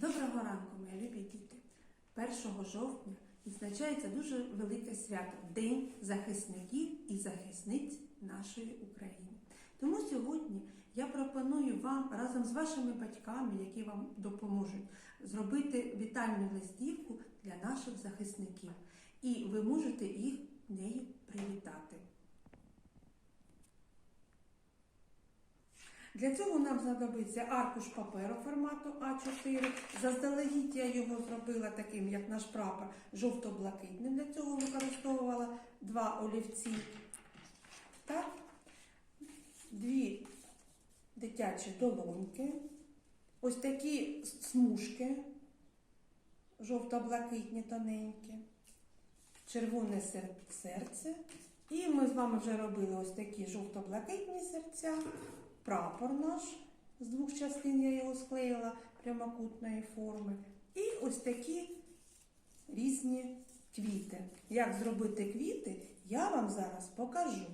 Доброго ранку, мої любі діти. 1 жовтня відзначається дуже велике свято День захисників і захисниць нашої України. Тому сьогодні я пропоную вам разом з вашими батьками, які вам допоможуть, зробити вітальну листівку для наших захисників. І ви можете їх нею привітати. Для цього нам знадобиться аркуш паперу формату А4. Заздалегідь я його зробила таким, як наш прапор, жовто-блакитним. Для цього використовувала два олівці. Так? Дві дитячі долоньки. Ось такі смужки, жовто-блакитні, тоненькі, червоне серце. І ми з вами вже робили ось такі жовто-блакитні серця прапор наш з двох частин я його склеїла прямокутної форми. І ось такі різні квіти. Як зробити квіти, я вам зараз покажу.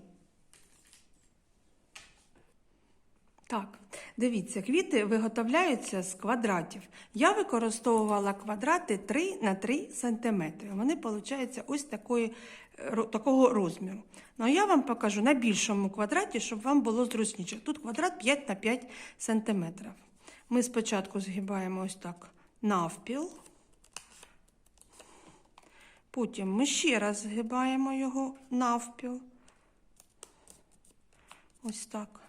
Так, дивіться, квіти виготовляються з квадратів. Я використовувала квадрати 3 на 3 см. Вони получаються ось такої, такого розміру. Ну, я вам покажу на більшому квадраті, щоб вам було зручніше. Тут квадрат 5 на 5 см. Ми спочатку згибаємо ось так навпіл. Потім ми ще раз згибаємо його навпіл. Ось так.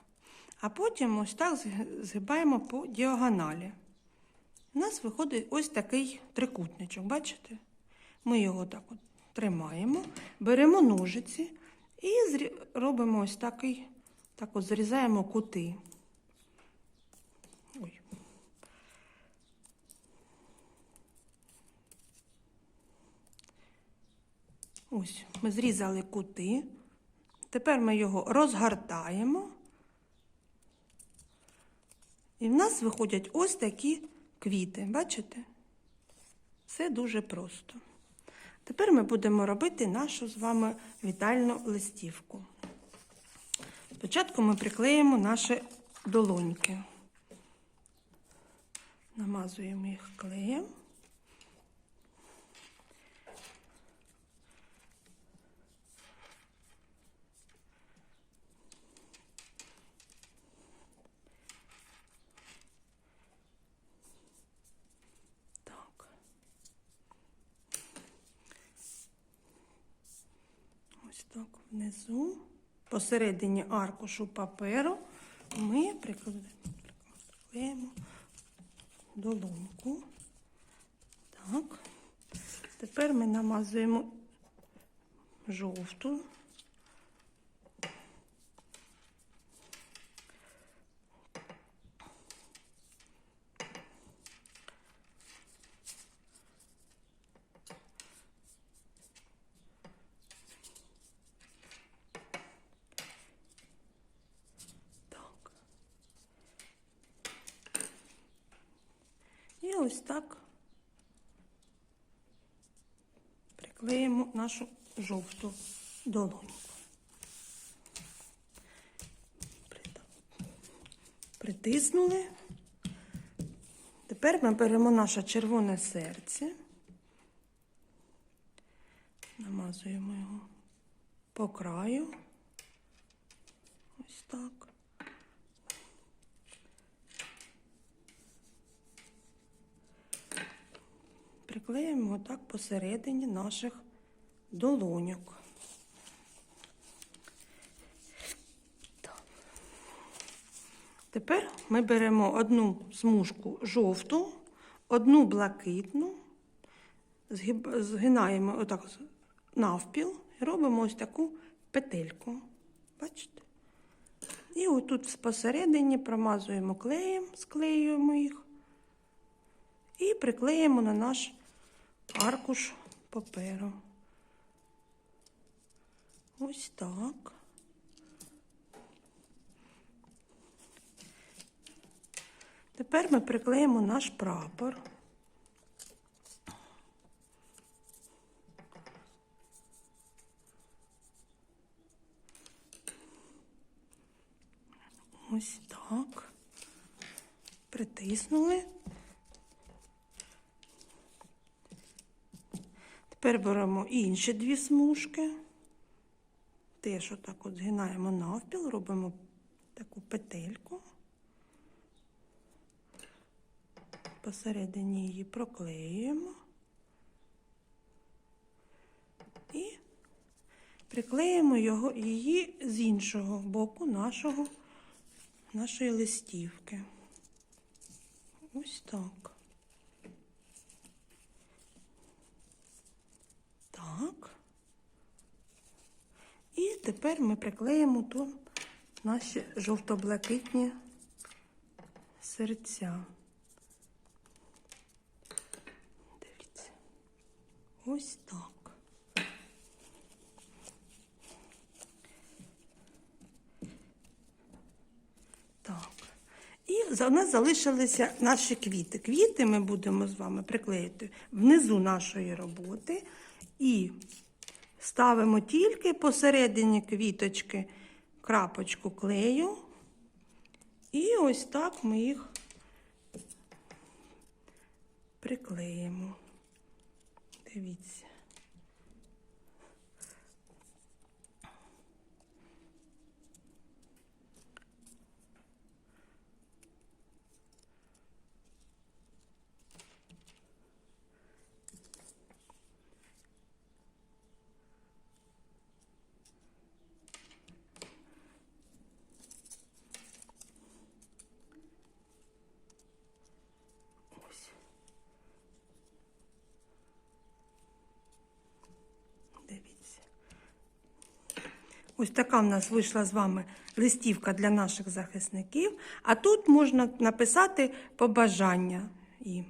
А потім ось так згибаємо по діагоналі. У нас виходить ось такий трикутничок, бачите? Ми його так от тримаємо, беремо ножиці і робимо ось такий, так от зрізаємо кути. Ой. Ось, ми зрізали кути. Тепер ми його розгортаємо. І в нас виходять ось такі квіти. Бачите? Все дуже просто. Тепер ми будемо робити нашу з вами вітальну листівку. Спочатку ми приклеїмо наші долоньки. Намазуємо їх клеєм. Так. Ось так внизу, посередині аркушу паперу, ми прикладаємо долонку. Так. Тепер ми намазуємо жовту. Ось так приклеїмо нашу жовту долоньку. Притиснули. Тепер ми беремо наше червоне серце, намазуємо його по краю. Ось так. Приклеїмо отак посередині наших долоньок. Тепер ми беремо одну смужку жовту, одну блакитну, згинаємо отак навпіл і робимо ось таку петельку. Бачите? І отут посередині промазуємо клеєм, склеюємо їх і приклеїмо на наш аркуш паперу. Ось так. Тепер ми приклеїмо наш прапор. Ось так. Притиснули. Тепер беремо інші дві смужки. Теж отак от згинаємо навпіл, робимо таку петельку. Посередині її проклеюємо. І приклеїмо його, її з іншого боку нашого, нашої листівки. Ось так. Так. І тепер ми приклеїмо тут наші жовто-блакитні серця. Дивіться. Ось так. Так. І у нас залишилися наші квіти. Квіти ми будемо з вами приклеїти внизу нашої роботи і ставимо тільки посередині квіточки крапочку клею. І ось так ми їх приклеїмо. Дивіться. Ось така в нас вийшла з вами листівка для наших захисників. А тут можна написати побажання їм.